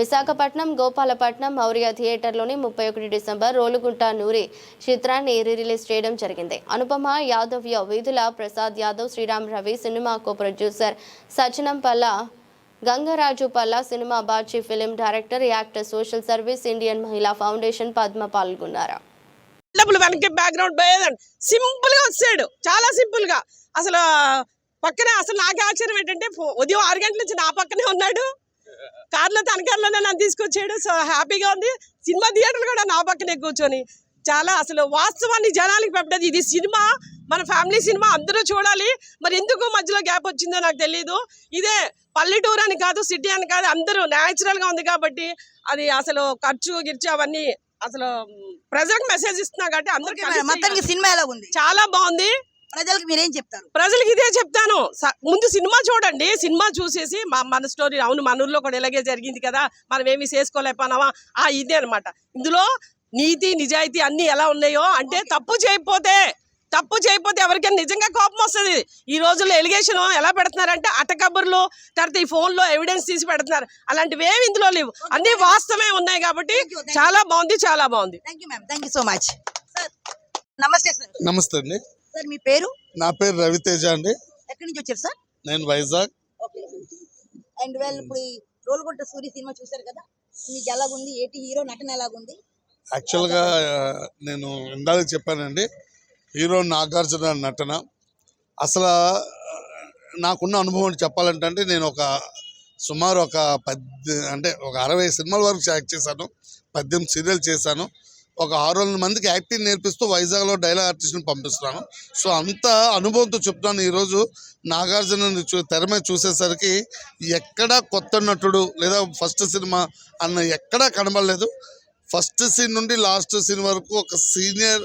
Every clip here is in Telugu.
విశాఖపట్నం గోపాలపట్నం మౌర్య థియేటర్లోని ముప్పై ఒకటి డిసెంబర్ రోలుగుంట నూరి చిత్రాన్ని రీ రిలీజ్ చేయడం జరిగింది. అనుపమ యాదవ్య వీధుల Prasad Yadav Sriram Ravi cinema co producer సచనం Palla Gangaraju Palla cinema Barchi film director actor social service Indian Mahila foundation Padma పాల్గొన్నారు. డబ్బులు వెనక్కి బ్యాక్గ్రౌండ్ పోయేదండి. సింపుల్గా వచ్చాడు. చాలా సింపుల్గా అసలు పక్కనే అసలు నాకు ఆశ్చర్యం ఏంటంటే ఉదయం ఆరు గంటల నుంచి నా పక్కనే ఉన్నాడు. కార్లో తన కార్లోనే నన్ను తీసుకొచ్చాడు. సో హ్యాపీగా ఉంది. సినిమా థియేటర్లు కూడా నా పక్కనే కూర్చొని చాలా అసలు వాస్తవాన్ని జనాలకి పెట్టదు. ఇది సినిమా మన ఫ్యామిలీ సినిమా అందరూ చూడాలి. మరి ఎందుకు మధ్యలో గ్యాప్ వచ్చిందో నాకు తెలియదు ఇదే పల్లెటూరు అని కాదు సిటీ అని కాదు అందరూ న్యాచురల్గా ఉంది కాబట్టి అది అసలు ఖర్చు గిర్చు అవన్నీ అసలు ప్రజలకు మెసేజ్ ఇస్తున్నా కాబట్టి అందరికి మొత్తానికి సినిమా ఎలా ఉంది? చాలా బాగుంది. ప్రజలకు మీరేం చెప్తారు? ప్రజలకు ఇదే చెప్తాను. ముందు సినిమా చూడండి. సినిమా చూసేసి మా మన స్టోరీ అవును మన ఊర్లో కూడా ఇలాగే జరిగింది కదా మనం ఏమి చేసుకోలేకపోనావా ఆ ఇదే అన్నమాట. ఇందులో నీతి నిజాయితీ అన్ని ఎలా ఉన్నాయో అంటే తప్పు చేయకపోతే తప్పు చేయకపోతే ఎవరికైనా నిజంగా కోపం వస్తుంది. ఈ రోజుల్లో ఎలిగేషన్ ఎలా పెడుతున్నారంటే అటకబుర్లు తర్వాత ఈ ఫోన్లో ఎవిడెన్స్ తీసి పెడుతున్నారు. అలాంటివి ఏమి ఇందులో లేవు. అన్ని వాస్తవమే ఉన్నాయి కాబట్టి. చాలా బాగుంది చాలా బాగుంది. Thank you ma'am thank you so much sir నమస్తే సార్ నమస్తే అండి. సార్ మీ పేరు? నా పేరు రవితేజ అండి. ఎక్కడి నుంచి వచ్చారు సార్? నేను వైజాగ్. ఓకే. అండ్ వెల్ ఇప్పుడు ఈ రోల్గొట్ట సూరి సినిమా చూశారు కదా? మీకు ఎలాగుంది? ఏటి హీరో నటన ఎలాగుంది? యాక్చువల్గా నేను ఇందాక చెప్పానండి హీరో నాగార్జున నటన. అసలు నాకున్న అనుభవం చెప్పాలంటే అండి నేను ఒక సుమారు ఒక పద్దె అంటే ఒక అరవై సినిమాల వరకు యాక్ట్ చేశాను. పద్దెనిమిది సీరియల్ చేశాను. ఒక ఆరు వందల మందికి యాక్టింగ్ నేర్పిస్తూ వైజాగ్లో డైలాగ్ ఆర్టిస్ట్ని పంపిస్తున్నాను. సో అంత అనుభవంతో చెప్తున్నాను. ఈరోజు నాగార్జున చూ తెర మీద చూసేసరికి ఎక్కడా కొత్త నటుడు లేదా ఫస్ట్ సినిమా అన్న ఎక్కడా కనబడలేదు. ఫస్ట్ సీన్ నుండి లాస్ట్ సీన్ వరకు ఒక సీనియర్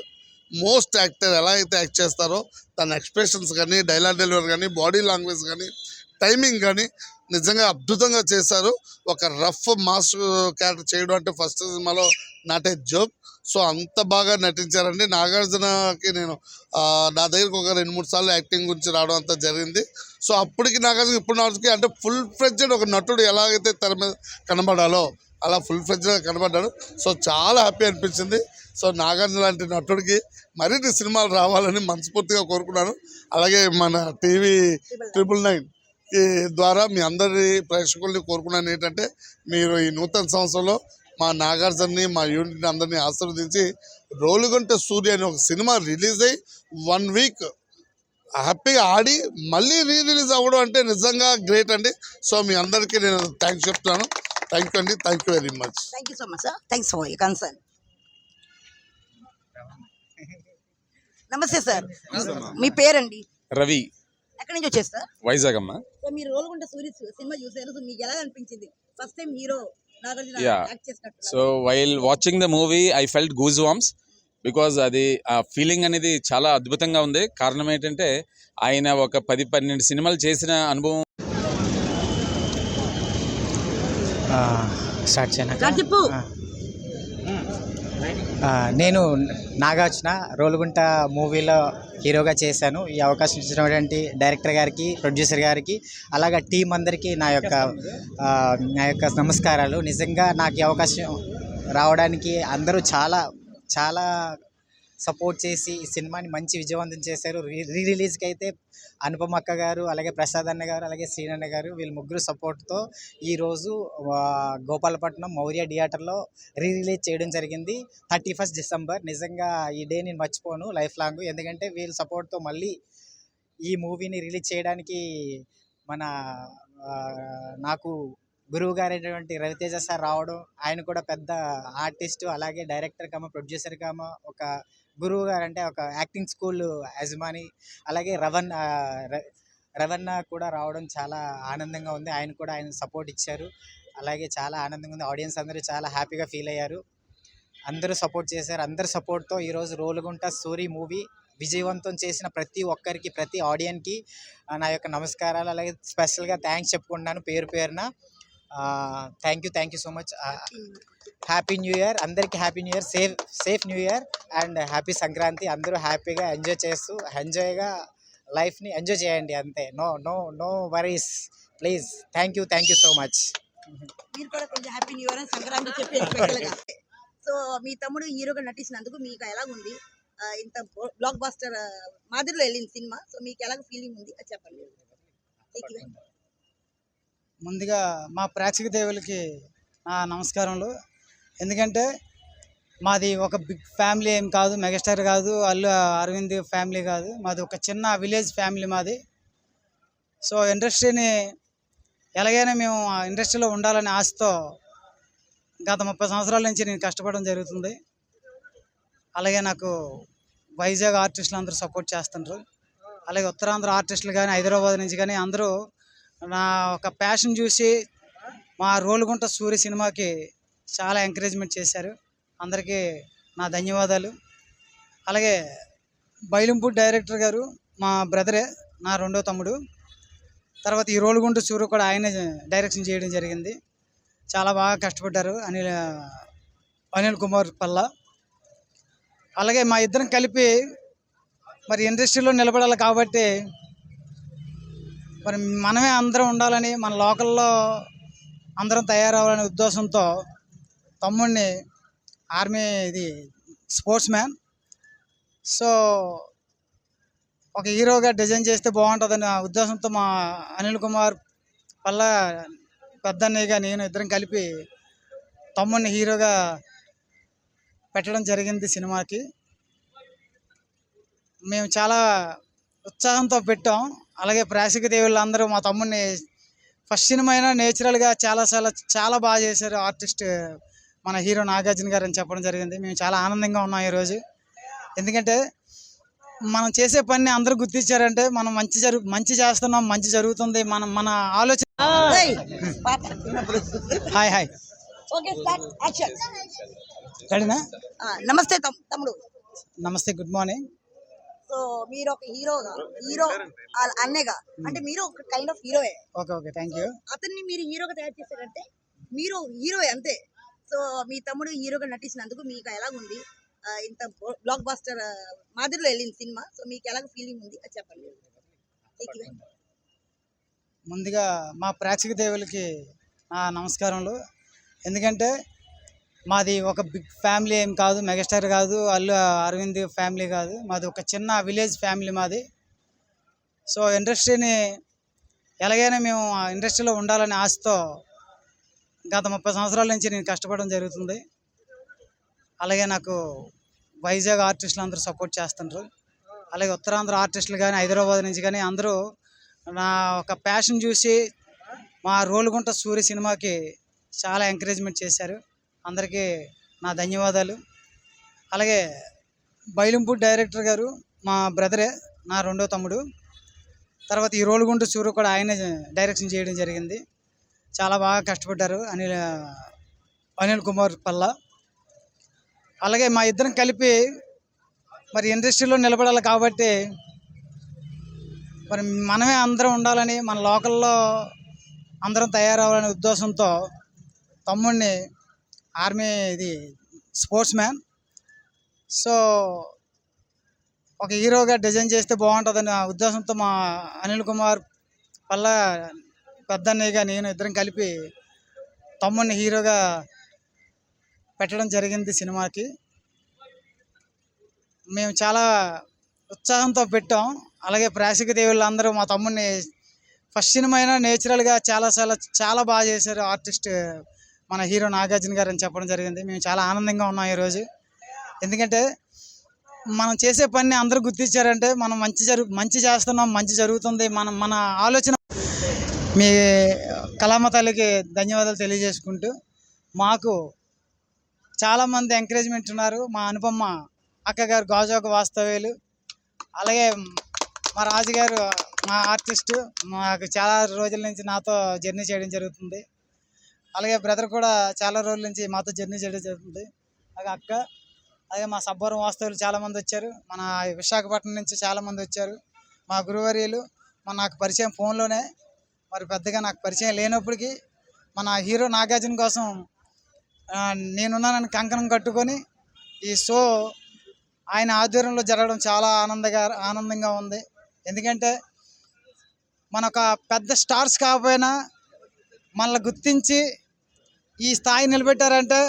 మోస్ట్ యాక్టర్ ఎలా అయితే యాక్ట్ చేస్తారో తన ఎక్స్ప్రెషన్స్ కానీ డైలాగ్ డెలివరీ కానీ బాడీ లాంగ్వేజ్ కానీ టైమింగ్ కానీ నిజంగా అద్భుతంగా చేశారు. ఒక రఫ్ మాస్ క్యారెక్టర్ చేయడం అంటే ఫస్ట్ సినిమాలో నాట్ ఏ జోక్. సో అంత బాగా నటించారండి. నాగార్జునకి నేను నా దగ్గరకు ఒక రెండు మూడు సార్లు యాక్టింగ్ గురించి రావడం అంతా జరిగింది. సో అప్పటికి నాగార్జున ఇప్పుడు నాటికి అంటే ఫుల్ ఫ్లెడ్జెడ్ ఒక నటుడు ఎలాగైతే తెర మీద కనబడాలో అలా ఫుల్ ఫ్రెడ్జ్గా కనబడ్డాడు. సో చాలా హ్యాపీ అనిపించింది. సో నాగార్జున లాంటి నటుడికి మరిన్ని సినిమాలు రావాలని మనస్ఫూర్తిగా కోరుకున్నాను. అలాగే మన టీవీ ట్రిపుల్ నైన్ ద్వారా మీ అందరి ప్రేక్షకుల్ని కోరుకున్నాను ఏంటంటే మీరు ఈ నూతన సంవత్సరంలో మా నాగార్జున్ని మా యూనిట్ని అందరినీ ఆశీర్వదించి రోలుగంట సూర్య అనే ఒక సినిమా రిలీజ్ అయ్యి వన్ వీక్ హ్యాపీగా ఆడి మళ్ళీ రీ రిలీజ్ అవ్వడం అంటే నిజంగా గ్రేట్ అండి. సో మీ అందరికీ నేను థ్యాంక్స్ చెప్తున్నాను. థ్యాంక్ యూ అండి. Thank you very much thank you so much sir thanks for you concern నమస్తే సార్ మీ పేరండి? రవి. ఎక్కడి నుంచి వచ్చారు సార్ వైజాగ్ అమ్మ. సో మీరు రోల్గుంట సూరి సినిమా చూసారు మీకు ఎలా అనిపించింది? First time hero Yeah. So while watching the movie I felt goose bumps because అది ఆ ఫీలింగ్ అనేది చాలా అద్భుతంగా ఉంది. కారణం ఏంటంటే ఆయన ఒక పది పన్నెండు సినిమాలు చేసిన అనుభవం. ఆ, స్టార్ట్ చేయనా? చెప్పు నేను నాగార్జున రోలుగుంట మూవీలో హీరోగా చేశాను. ఈ అవకాశం ఇచ్చినటువంటి డైరెక్టర్ గారికి ప్రొడ్యూసర్ గారికి అలాగే టీం అందరికీ నా యొక్క నా యొక్క నమస్కారాలు. నిజంగా నాకు ఈ అవకాశం రావడానికి అందరూ చాలా చాలా సపోర్ట్ చేసి ఈ సినిమాని మంచి విజయవంతం చేశారు. రీ రీ రిలీజ్కి అయితే అనుపమ అక్క గారు అలాగే ప్రసాద్ అన్న గారు అలాగే శ్రీనన్న గారు వీళ్ళ ముగ్గురు సపోర్ట్తో ఈరోజు గోపాలపట్నం మౌర్య థియేటర్లో రీ రిలీజ్ చేయడం జరిగింది. Thirty first December. నిజంగా ఈ డే నేను మర్చిపోను లైఫ్ లాంగ్. ఎందుకంటే వీళ్ళ సపోర్ట్తో మళ్ళీ ఈ మూవీని రిలీజ్ చేయడానికి మన నాకు గురువు గారైనటువంటి రవితేజ సార్ రావడం ఆయన కూడా పెద్ద ఆర్టిస్ట్ అలాగే డైరెక్టర్ కామ ప్రొడ్యూసర్ కామ ఒక గురువు గారు అంటే ఒక యాక్టింగ్ స్కూల్ యజమాని అలాగే రవణ్ ర- రవణ కూడా రావడం చాలా ఆనందంగా ఉంది. ఆయన కూడా ఆయన సపోర్ట్ ఇచ్చారు. అలాగే చాలా ఆనందంగా ఉంది. ఆడియన్స్ అందరూ చాలా హ్యాపీగా ఫీల్ అయ్యారు. అందరూ సపోర్ట్ చేశారు. అందరి సపోర్ట్తో ఈరోజు రోలుగుంట సూరి మూవీ విజయవంతం చేసిన ప్రతి ఒక్కరికి ప్రతి ఆడియన్కి నా యొక్క నమస్కారాలు. అలాగే స్పెషల్గా థ్యాంక్స్ చెప్పుకుంటున్నాను పేరు పేరున. Thank you thank you so much happy new year అందరికీ happy new year safe safe new year and happy Sankranti. అందరూ హ్యాపీగా ఎంజాయ్ చేస్తూ ఎంజాయ్గా లైఫ్ని ఎంజాయ్ చేయండి అంతే. No no no worries please thank you thank you so much మీరు కూడా కొంచెం హ్యాపీ న్యూ ఇయర్ అని సంక్రాంతి చెప్పి సో మీ తమ్ముడు హీరోగా నటించినందుకు మీకు ఎలాగుంది ఆ, ఇంత బ్లాక్ బాస్టర్ మాదిరిలో వెళ్ళింది సినిమా. సో మీకు ఎలాగ ఫీలింగ్ ఉంది? అది చెప్పండి. ముందుగా మా ప్రేక్షక దేవులకి నా నమస్కారములు. ఎందుకంటే మాది ఒక బిగ్ ఫ్యామిలీ ఏం కాదు మెగాస్టార్ కాదు అల్లు అరవింద్ ఫ్యామిలీ కాదు మాది ఒక చిన్న విలేజ్ ఫ్యామిలీ మాది. సో ఇండస్ట్రీని ఎలాగైనా మేము ఆ ఇండస్ట్రీలో ఉండాలనే ఆశతో గత ముప్పై సంవత్సరాల నుంచి నేను కష్టపడడం జరుగుతుంది. అలాగే నాకు వైజాగ్ ఆర్టిస్టులు అందరూ సపోర్ట్ చేస్తుంటారు అలాగే ఉత్తరాంధ్ర ఆర్టిస్టులు కానీ హైదరాబాద్ నుంచి కానీ అందరూ నా ఒక ప్యాషన్ చూసి మా రోలుగుంట సూర్య సినిమాకి చాలా ఎంకరేజ్మెంట్ చేశారు. అందరికీ నా ధన్యవాదాలు. అలాగే బైలింపూర్ డైరెక్టర్ గారు మా బ్రదరే నా రెండో తమ్ముడు. తర్వాత ఈ రోలుగుంట సూర్య కూడా ఆయనే డైరెక్షన్ చేయడం జరిగింది. చాలా బాగా కష్టపడ్డారు. అనిల్ అనిల్ కుమార్ పల్లా. అలాగే మా ఇద్దరం కలిపి మరి ఇండస్ట్రీలో నిలబడాలి కాబట్టి మరి మనమే అందరం ఉండాలని మన లోకల్లో అందరం తయారవ్వాలనే ఉద్దేశంతో తమ్ముడిని ఆర్మీ ఇది స్పోర్ట్స్ మ్యాన్. సో ఒక హీరోగా డిజైన్ చేస్తే బాగుంటుందనే ఉద్దేశంతో మా అనిల్ కుమార్ వల్ల పెద్దన్నయ్యగా నేను ఇద్దరం కలిపి తమ్ముడిని హీరోగా పెట్టడం జరిగింది సినిమాకి. మేము చాలా ఉత్సాహంతో పెట్టాం. అలాగే ప్రేక్షక దేవుళ్ళు అందరూ మా తమ్ముడిని ఫస్ట్ సినిమా అయినా నేచురల్గా చాలా చాలా చాలా బాగా చేశారు ఆర్టిస్ట్ మన హీరో నాగార్జున గారు అని చెప్పడం జరిగింది. మేము చాలా ఆనందంగా ఉన్నాం ఈరోజు ఎందుకంటే మనం చేసే పని అందరూ గుర్తించారంటే మనం మంచి జరుగు మంచి చేస్తున్నాం మంచి జరుగుతుంది. మనం మన ఆలోచన. Hi hi. Okay start. Action. రెడీనా నమస్తే తమ్- తమ్ముడు. నమస్తే గుడ్ మార్నింగ్. సో మీరు ఒక హీరోగా హీరో అన్నయ్యగా. అంటే మీరు ఒక కైండ్ ఆఫ్ హీరోయే ఓకే ఓకే థ్యాంక్ యూ అతన్ని మీరు హీరోగా తయారు చేశారంటే మీరు హీరోయే అంతే. సో మీ తమ్ముడు హీరోగా నటించినందుకు మీకు ఎలాగుంది ఇంత బ్లాక్ బాస్టర్ మాదిరిలో వెళ్ళింది సినిమా. సో మీకు ఎలాగ ఫీలింగ్ ఉంది? అది చెప్పండి. ముందుగా మా ప్రేక్షక దేవులకి నా నమస్కారములు. ఎందుకంటే మాది ఒక బిగ్ ఫ్యామిలీ ఏం కాదు మెగాస్టార్ కాదు అల్లు అరవింద్ ఫ్యామిలీ కాదు. మాది ఒక చిన్న విలేజ్ ఫ్యామిలీ మాది. సో ఇండస్ట్రీని ఎలాగైనా మేము ఆ ఇండస్ట్రీలో ఉండాలనే ఆశతో గత ముప్పై సంవత్సరాల నుంచి నేను కష్టపడడం జరుగుతుంది. అలాగే నాకు వైజాగ్ ఆర్టిస్టులు అందరూ సపోర్ట్ చేస్తుండ్రు. అలాగే ఉత్తరాంధ్ర ఆర్టిస్టులు కానీ హైదరాబాద్ నుంచి కానీ అందరూ నా ఒక ప్యాషన్ చూసి మా రోలుగుంట సూర్య సినిమాకి చాలా ఎంకరేజ్మెంట్ చేశారు. అందరికీ నా ధన్యవాదాలు. అలాగే బైలింపూడి డైరెక్టర్ గారు మా బ్రదరే నా రెండో తమ్ముడు. తర్వాత ఈ రోలుగుంట చూరు కూడా ఆయనే డైరెక్షన్ చేయడం జరిగింది. చాలా బాగా కష్టపడ్డారు అనిల్ అనిల్ కుమార్ పల్లా. అలాగే మా ఇద్దరం కలిపి మరి ఇండస్ట్రీలో నిలబడాలి కాబట్టి మరి మనమే అందరం ఉండాలని మన లోకల్లో అందరం తయారవ్వాలనే ఉద్దేశంతో తమ్ముడిని ఆర్మీ ఇది స్పోర్ట్స్ మ్యాన్. సో ఒక హీరోగా డిజైన్ చేస్తే బాగుంటుందని ఉద్దేశంతో మా అనిల్ కుమార్ వల్ల పెద్దన్నయ్యగా నేను ఇద్దరం కలిపి తమ్ముడిని హీరోగా పెట్టడం జరిగింది సినిమాకి. మేము చాలా ఉత్సాహంతో పెట్టాం. అలాగే ప్రేక్షక దేవుళ్ళు అందరూ మా తమ్ముడిని ఫస్ట్ సినిమా అయినా నేచురల్గా చాలా చాలా చాలా బాగా చేశారు ఆర్టిస్ట్ మన హీరో నాగార్జున గారు అని చెప్పడం జరిగింది. మేము చాలా ఆనందంగా ఉన్నాం ఈరోజు. ఎందుకంటే మనం చేసే పని అందరూ గుర్తించారంటే మనం మంచి జరుగు మంచి చేస్తున్నాం మంచి జరుగుతుంది. మనం మన ఆలోచన మీ కళామతాలకి ధన్యవాదాలు తెలియజేసుకుంటూ మాకు చాలామంది ఎంకరేజ్మెంట్ ఉన్నారు. మా అనుపమ్మ అక్కగారు గాజోక వాస్తవ్యులు. అలాగే మా రాజుగారు మా ఆర్టిస్టు మాకు చాలా రోజుల నుంచి నాతో జర్నీ చేయడం జరుగుతుంది. అలాగే బ్రదర్ కూడా చాలా రోజుల నుంచి మాతో జర్నీ చేయడం జరుగుతుంది. అలాగే అక్క అలాగే మా సబ్బరం వాస్తవులు చాలామంది వచ్చారు. మన విశాఖపట్నం నుంచి చాలామంది వచ్చారు. మా గురువర్యులు మన నాకు పరిచయం ఫోన్లోనే. మరి పెద్దగా నాకు పరిచయం లేనప్పటికీ మన హీరో నాగార్జున కోసం నేనున్నానని కంకణం కట్టుకొని ఈ షో ఆయన ఆధ్వర్యంలో జరగడం చాలా ఆనందగా ఆనందంగా ఉంది. ఎందుకంటే మన ఒక పెద్ద స్టార్స్ కాకపోయినా మనల్ని గుర్తించి ఈ స్థాయి నిలబెట్టారంటే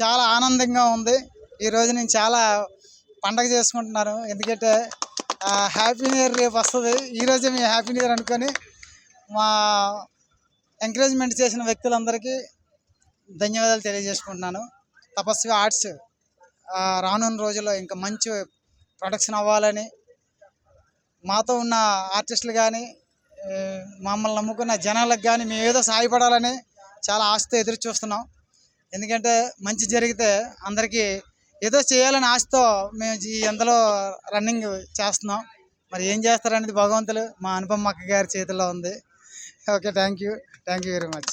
చాలా ఆనందంగా ఉంది. ఈరోజు నేను చాలా పండగ చేసుకుంటున్నాను. ఎందుకంటే హ్యాపీ న్యూ ఇయర్ రేపు వస్తుంది. ఈరోజే మేము హ్యాపీ న్యూ ఇయర్ అనుకొని మా ఎంకరేజ్మెంట్ చేసిన వ్యక్తులందరికీ ధన్యవాదాలు తెలియజేసుకుంటున్నాను. తపస్వి ఆర్ట్స్ రానున్న రోజుల్లో ఇంకా మంచి ప్రొడక్షన్ అవ్వాలని మాతో ఉన్న ఆర్టిస్టులు కానీ మమ్మల్ని నమ్ముకున్న జనాలకు కానీ మేము ఏదో సాయపడాలని చాలా ఆశతో ఎదురు చూస్తున్నాం. ఎందుకంటే మంచి జరిగితే అందరికీ ఏదో చేయాలని ఆశతో మేము ఈ ఎంతలో రన్నింగ్ చేస్తున్నాం. మరి ఏం చేస్తారనేది భగవంతులు మా అనుపమ అక్క గారి చేతిలో ఉంది. Okay thank you thank you very much.